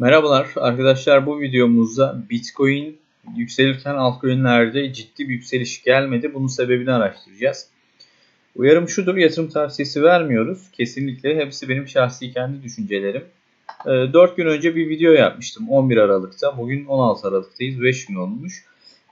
Merhabalar arkadaşlar bu videomuzda Bitcoin yükselirken altcoin'lerde ciddi bir yükseliş gelmedi. Bunun sebebini araştıracağız. Uyarım şudur yatırım tavsiyesi vermiyoruz. Kesinlikle hepsi benim şahsi kendi düşüncelerim. 4 gün önce bir video yapmıştım 11 Aralık'ta. Bugün 16 Aralık'tayız 5 gün olmuş.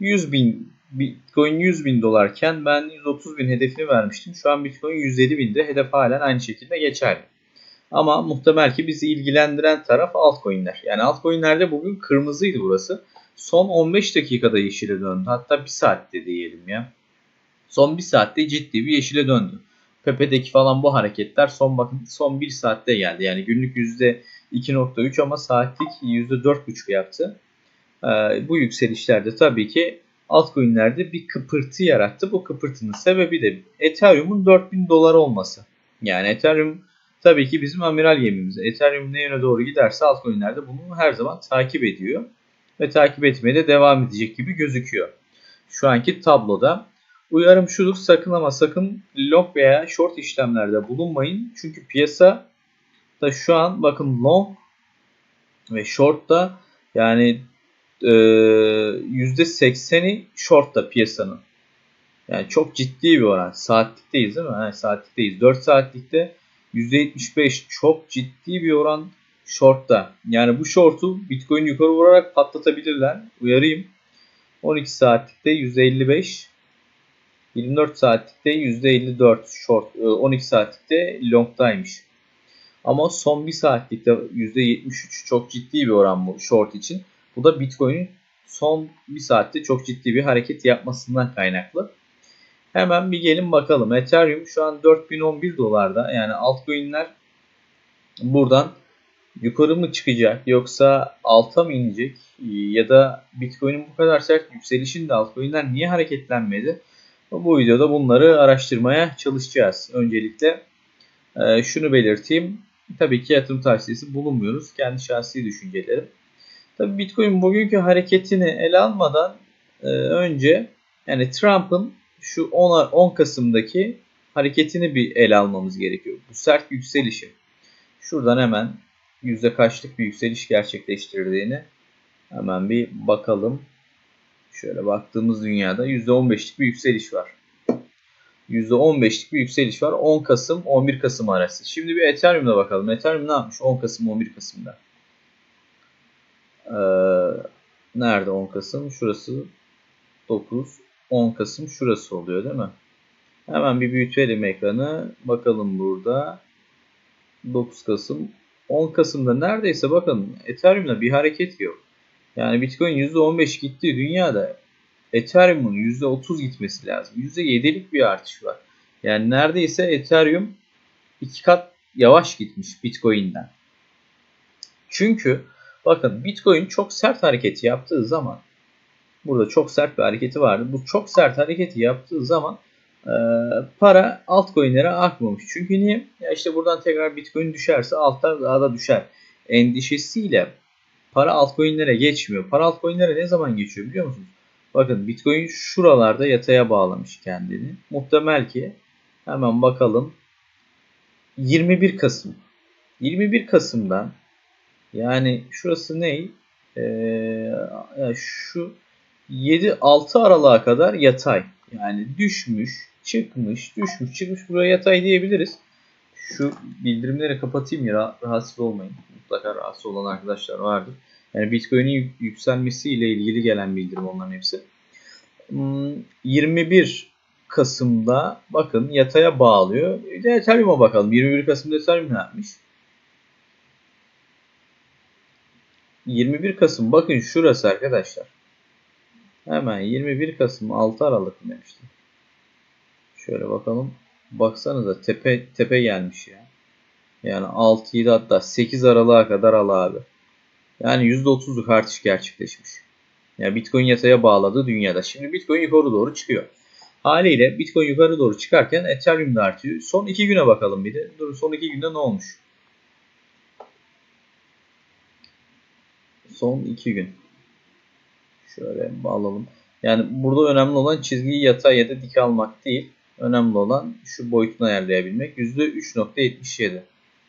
100 bin Bitcoin 100 bin dolarken ben 130 bin hedefini vermiştim. Şu an Bitcoin 107 binde hedef halen aynı şekilde geçerli. Ama muhtemel ki bizi ilgilendiren taraf altcoin'ler. Yani altcoin'lerde bugün kırmızıydı burası. Son 15 dakikada yeşile döndü. Hatta 1 saatte diyelim ya. Son 1 saatte ciddi bir yeşile döndü. Pepe'deki falan bu hareketler son bakın son 1 saatte geldi. Yani günlük %2.3 ama saatlik %4.5 yaptı. Ee, bu yükselişlerde tabii ki altcoin'lerde bir kıpırtı yarattı. Bu kıpırtının sebebi de Ethereum'un 4000 dolar olması. Yani Ethereum tabii ki bizim amiral gemimiz. Ethereum ne yöne doğru giderse altcoin'lerde bunu her zaman takip ediyor. Ve takip etmeye de devam edecek gibi gözüküyor. Şu anki tabloda. Uyarım şudur sakın ama sakın long veya short işlemlerde bulunmayın. Çünkü piyasa da şu an bakın long ve short da yani %80'i shortta piyasanın. Yani çok ciddi bir oran. Saatlikteyiz değil mi? Yani saatlikteyiz. 4 saatlikte %75 çok ciddi bir oran shortta. Yani bu short'u Bitcoin yukarı vurarak patlatabilirler. Uyarayım. 12 saatlikte %55 24 saatlikte %54 short 12 saatlikte long'daymış. Ama son 1 saatlikte %73 çok ciddi bir oran bu short için. Bu da Bitcoin'in son 1 saatte çok ciddi bir hareket yapmasından kaynaklı. Hemen bir gelin bakalım. Ethereum şu an 4011 dolarda. Yani altcoin'ler buradan yukarı mı çıkacak yoksa alta mı inecek ya da Bitcoin'in bu kadar sert yükselişinde altcoin'ler niye hareketlenmedi? Bu videoda bunları araştırmaya çalışacağız. Öncelikle e, şunu belirteyim. Tabii ki yatırım tavsiyesi bulunmuyoruz. Kendi şahsi düşüncelerim. Tabii Bitcoin bugünkü hareketini ele almadan e, önce yani Trump'ın şu 10, 10 Kasım'daki hareketini bir ele almamız gerekiyor. Bu sert yükselişi. Şuradan hemen yüzde kaçlık bir yükseliş gerçekleştirdiğini hemen bir bakalım. Şöyle baktığımız dünyada %15'lik bir yükseliş var. %15'lik bir yükseliş var. 10 Kasım 11 Kasım arası. Şimdi bir Ethereum'da bakalım. Ethereum ne yapmış 10 Kasım 11 Kasım'da? Ee, nerede 10 Kasım? Şurası 9. 10 Kasım şurası oluyor değil mi? Hemen bir büyütelim ekranı. Bakalım burada. 9 Kasım. 10 Kasım'da neredeyse bakın Ethereum'da bir hareket yok. Yani Bitcoin %15 gitti dünyada. Ethereum'un %30 gitmesi lazım. %7'lik bir artış var. Yani neredeyse Ethereum iki kat yavaş gitmiş Bitcoin'den. Çünkü bakın Bitcoin çok sert hareketi yaptığı zaman burada çok sert bir hareketi vardı. Bu çok sert hareketi yaptığı zaman e, para altcoin'lere akmamış. Çünkü niye? Ya işte buradan tekrar Bitcoin düşerse altlar daha da düşer. Endişesiyle para altcoin'lere geçmiyor. Para altcoin'lere ne zaman geçiyor biliyor musunuz? Bakın Bitcoin şuralarda yataya bağlamış kendini. Muhtemel ki hemen bakalım 21 Kasım. 21 Kasım'dan yani şurası ne? Ee, şu 7-6 aralığa kadar yatay. Yani düşmüş, çıkmış, düşmüş, çıkmış. Buraya yatay diyebiliriz. Şu bildirimleri kapatayım ya rahatsız olmayın. Mutlaka rahatsız olan arkadaşlar vardır. Yani Bitcoin'in yükselmesiyle ilgili gelen bildirim onların hepsi. 21 hmm, Kasım'da bakın yataya bağlıyor. Bir de Ethereum'a bakalım. 21 Kasım'da Ethereum ne yapmış? 21 Kasım bakın şurası arkadaşlar. Hemen 21 Kasım 6 Aralık mı demiştim. Şöyle bakalım. Baksanıza tepe tepe gelmiş ya. Yani 6 7 hatta 8 Aralık'a kadar al abi. Yani %30'luk artış gerçekleşmiş. Yani Bitcoin yataya bağladı dünyada. Şimdi Bitcoin yukarı doğru çıkıyor. Haliyle Bitcoin yukarı doğru çıkarken Ethereum da artıyor. Son 2 güne bakalım bir de. Dur son 2 günde ne olmuş? Son 2 gün. Şöyle bağlayalım. Yani burada önemli olan çizgiyi yatay ya da dik almak değil. Önemli olan şu boyutunu ayarlayabilmek. %3.77.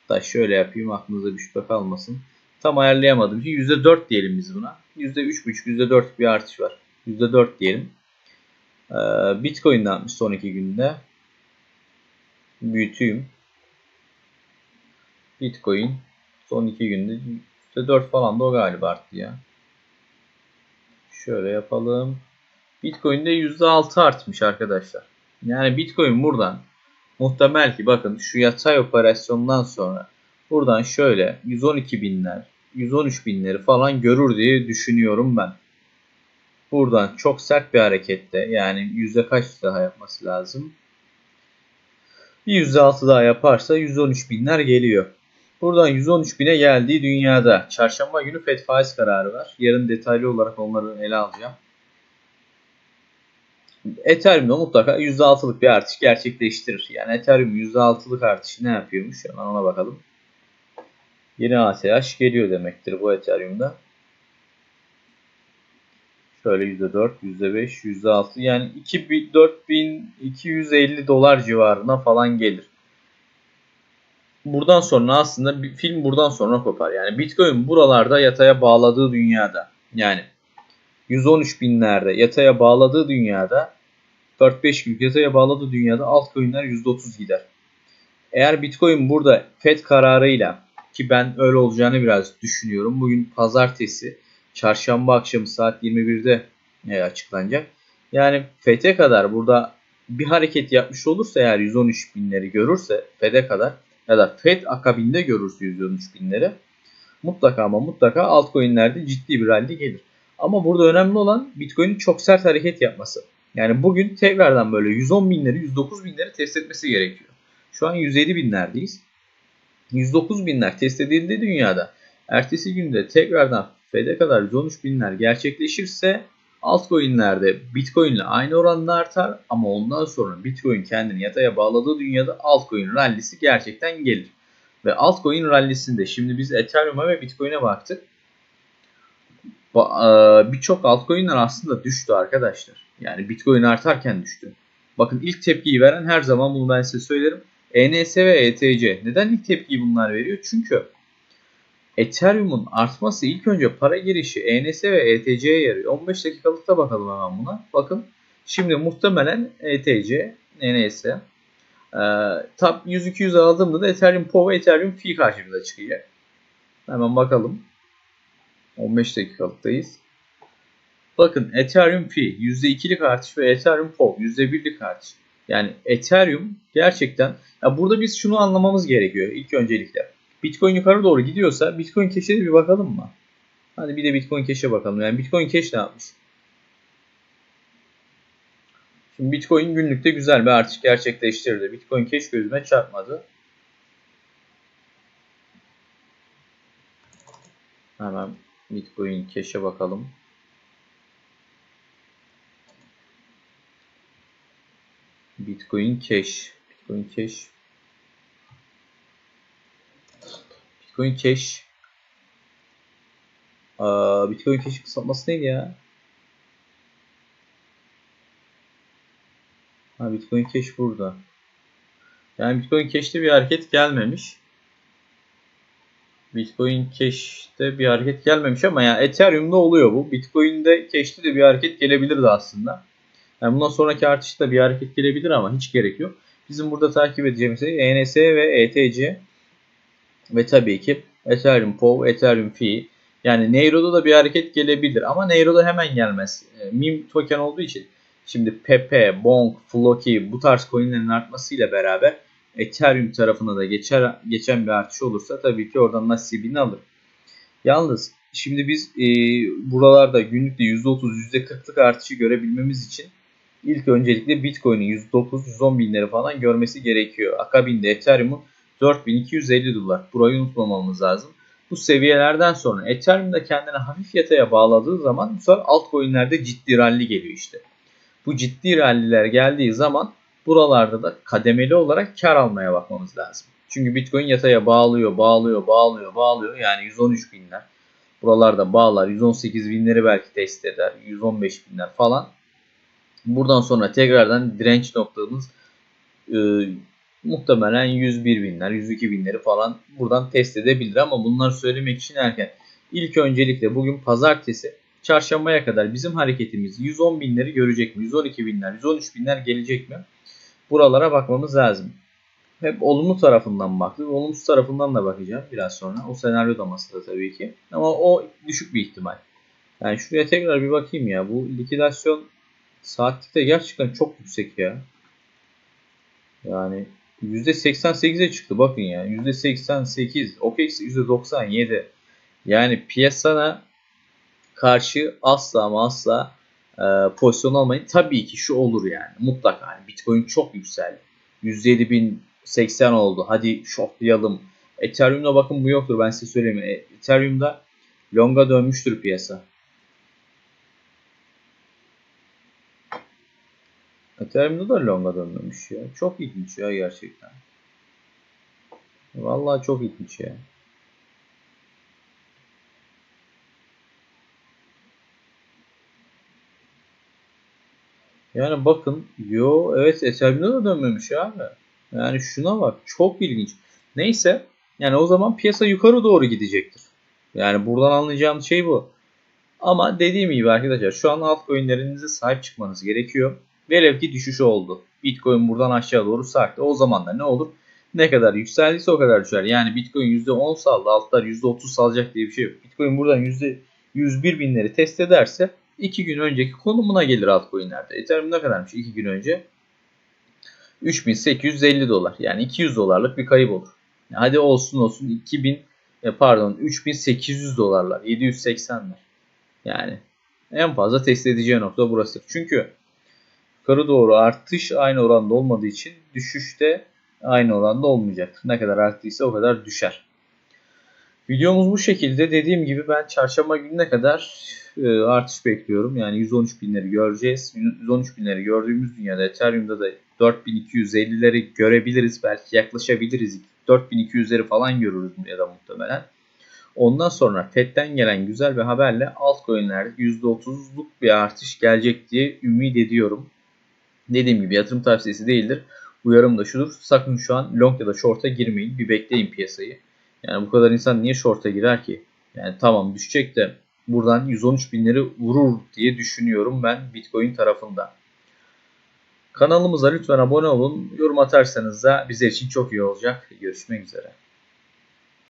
Da şöyle yapayım aklınıza bir şüphe kalmasın. tam ayarlayamadım. %4 diyelim biz buna. %3,5, %4 bir artış var. %4 diyelim. Ee, Bitcoin son iki günde? Büyüteyim. Bitcoin son iki günde %4 falan da o galiba arttı ya. Şöyle yapalım. Bitcoin'de %6 artmış arkadaşlar. Yani Bitcoin buradan muhtemel ki bakın şu yatay operasyondan sonra buradan şöyle 112 binler 113 binleri falan görür diye düşünüyorum ben. Buradan çok sert bir harekette yani yüzde kaç daha yapması lazım? Bir %6 daha yaparsa 113 binler geliyor. Buradan 113 bine geldiği dünyada çarşamba günü FED faiz kararı var. Yarın detaylı olarak onları ele alacağım. Ethereum'da mutlaka %6'lık bir artış gerçekleştirir. Yani Ethereum %6'lık artışı ne yapıyormuş? Hemen ona bakalım. Yeni ATH geliyor demektir bu Ethereum'da. Şöyle %4, %5, %6 yani 4250 dolar civarına falan gelir. Buradan sonra aslında bir film buradan sonra kopar. Yani Bitcoin buralarda yataya bağladığı dünyada yani 113 binlerde yataya bağladığı dünyada 4-5 gün yataya bağladığı dünyada altcoin'ler %30 gider. Eğer Bitcoin burada FED kararıyla ki ben öyle olacağını biraz düşünüyorum. Bugün pazartesi çarşamba akşamı saat 21'de e, açıklanacak. Yani FED'e kadar burada bir hareket yapmış olursa eğer 113 binleri görürse FED'e kadar ya da FED akabinde görürse 113 binleri mutlaka ama mutlaka altcoin'lerde ciddi bir rally gelir. Ama burada önemli olan Bitcoin'in çok sert hareket yapması. Yani bugün tekrardan böyle 110 binleri 109 binleri test etmesi gerekiyor. Şu an 107 binlerdeyiz. 109 binler test edildi dünyada. Ertesi günde tekrardan FED'e kadar 113 binler gerçekleşirse altcoin'lerde Bitcoin ile aynı oranda artar ama ondan sonra Bitcoin kendini yataya bağladığı dünyada altcoin rallisi gerçekten gelir. Ve altcoin rallisinde şimdi biz Ethereum'a ve Bitcoin'e baktık. E, birçok altcoin'ler aslında düştü arkadaşlar. Yani Bitcoin artarken düştü. Bakın ilk tepkiyi veren her zaman bunu ben size söylerim. ENS ve ETC. Neden ilk tepkiyi bunlar veriyor? Çünkü Ethereum'un artması ilk önce para girişi ENS ve ETC'ye yarıyor. 15 dakikalıkta bakalım hemen buna. Bakın şimdi muhtemelen ETC, ENS e, top 100-200 aldığımda da Ethereum PO ve Ethereum Fee karşımıza çıkacak. Hemen bakalım. 15 dakikalıktayız. Bakın Ethereum Fee %2'lik artış ve Ethereum PO %1'lik artış. Yani Ethereum gerçekten ya burada biz şunu anlamamız gerekiyor ilk öncelikle. Bitcoin yukarı doğru gidiyorsa Bitcoin Cash'e bir bakalım mı? Hadi bir de Bitcoin Cash'e bakalım. Yani Bitcoin Cash ne yapmış? Şimdi Bitcoin günlükte güzel bir artış gerçekleştirdi. Bitcoin Cash gözüme çarpmadı. Hemen Bitcoin Cash'e bakalım. Bitcoin Cash. Bitcoin Cash. Bitcoin Cash. Aa, Bitcoin Cash kısaltması neydi ya? Ha, Bitcoin Cash burada. Yani Bitcoin Cash'te bir hareket gelmemiş. Bitcoin Cash'te bir hareket gelmemiş ama ya Ethereum'da oluyor bu. Bitcoin'de Cash'te de bir hareket gelebilirdi aslında. Yani bundan sonraki artışta bir hareket gelebilir ama hiç gerek yok. Bizim burada takip edeceğimiz şey ENS ve ETC ve tabii ki Ethereum POW, Ethereum Fee. Yani Neiro'da da bir hareket gelebilir ama Neiro'da hemen gelmez. E, meme token olduğu için şimdi Pepe, Bonk, Floki bu tarz coinlerin artmasıyla beraber Ethereum tarafına da geçer, geçen bir artış olursa tabii ki oradan nasibini alır. Yalnız şimdi biz e, buralarda günlükte %30, %40'lık artışı görebilmemiz için ilk öncelikle Bitcoin'in %9-110 binleri falan görmesi gerekiyor. Akabinde Ethereum'un 4250 dolar. Burayı unutmamamız lazım. Bu seviyelerden sonra Ethereum da kendine hafif yataya bağladığı zaman bu sefer altcoin'lerde ciddi rally geliyor işte. Bu ciddi ralliler geldiği zaman buralarda da kademeli olarak kar almaya bakmamız lazım. Çünkü Bitcoin yataya bağlıyor, bağlıyor, bağlıyor, bağlıyor. Yani 113 binler. Buralarda bağlar. 118 binleri belki test eder. 115 binler falan. Buradan sonra tekrardan direnç noktamız muhtemelen 101 binler, 102 binleri falan buradan test edebilir ama bunları söylemek için erken. İlk öncelikle bugün pazartesi çarşambaya kadar bizim hareketimiz 110 binleri görecek mi? 112 binler, 113 binler gelecek mi? Buralara bakmamız lazım. Hep olumlu tarafından baktık. Olumsuz tarafından da bakacağım biraz sonra. O senaryo da masada tabii ki. Ama o düşük bir ihtimal. Yani şuraya tekrar bir bakayım ya. Bu likidasyon saatlikte gerçekten çok yüksek ya. Yani %88'e çıktı bakın ya. %88. OKEX %97. Yani piyasana karşı asla ama asla e, pozisyon almayın. Tabii ki şu olur yani. Mutlaka. Yani Bitcoin çok yükseldi. 107.080 oldu. Hadi shortlayalım. Ethereum'da bakın bu yoktur ben size söyleyeyim. E, Ethereum'da longa dönmüştür piyasa. Ethereum'da da longa dönmemiş ya. Çok ilginç ya gerçekten. Vallahi çok ilginç ya. Yani bakın yo evet Ethereum'da da dönmemiş abi. Yani şuna bak çok ilginç. Neyse yani o zaman piyasa yukarı doğru gidecektir. Yani buradan anlayacağımız şey bu. Ama dediğim gibi arkadaşlar şu an altcoin'lerinize sahip çıkmanız gerekiyor. Velev ki düşüş oldu. Bitcoin buradan aşağı doğru sarktı. O zaman da ne olur? Ne kadar yükseldiyse o kadar düşer. Yani Bitcoin %10 saldı. Altlar %30 salacak diye bir şey yok. Bitcoin buradan %101 binleri test ederse 2 gün önceki konumuna gelir altcoin'lerde. Ethereum ne kadarmış 2 gün önce? 3850 dolar. Yani 200 dolarlık bir kayıp olur. Hadi olsun olsun 2000 e, pardon 3800 dolarlar 780'ler. Yani en fazla test edeceği nokta burası. Çünkü yukarı doğru artış aynı oranda olmadığı için düşüşte aynı oranda olmayacaktır. Ne kadar arttıysa o kadar düşer. Videomuz bu şekilde. Dediğim gibi ben çarşamba gününe kadar e, artış bekliyorum. Yani 113 binleri göreceğiz. 113 binleri gördüğümüz dünyada Ethereum'da da 4250'leri görebiliriz. Belki yaklaşabiliriz. 4200'leri falan görürüz ya da muhtemelen. Ondan sonra FED'den gelen güzel bir haberle altcoin'lerde %30'luk bir artış gelecek diye ümit ediyorum. Dediğim gibi yatırım tavsiyesi değildir. Uyarım da şudur. Sakın şu an long ya da short'a girmeyin. Bir bekleyin piyasayı. Yani bu kadar insan niye short'a girer ki? Yani tamam düşecek de buradan 113 binleri vurur diye düşünüyorum ben Bitcoin tarafında. Kanalımıza lütfen abone olun. Yorum atarsanız da bizler için çok iyi olacak. Görüşmek üzere.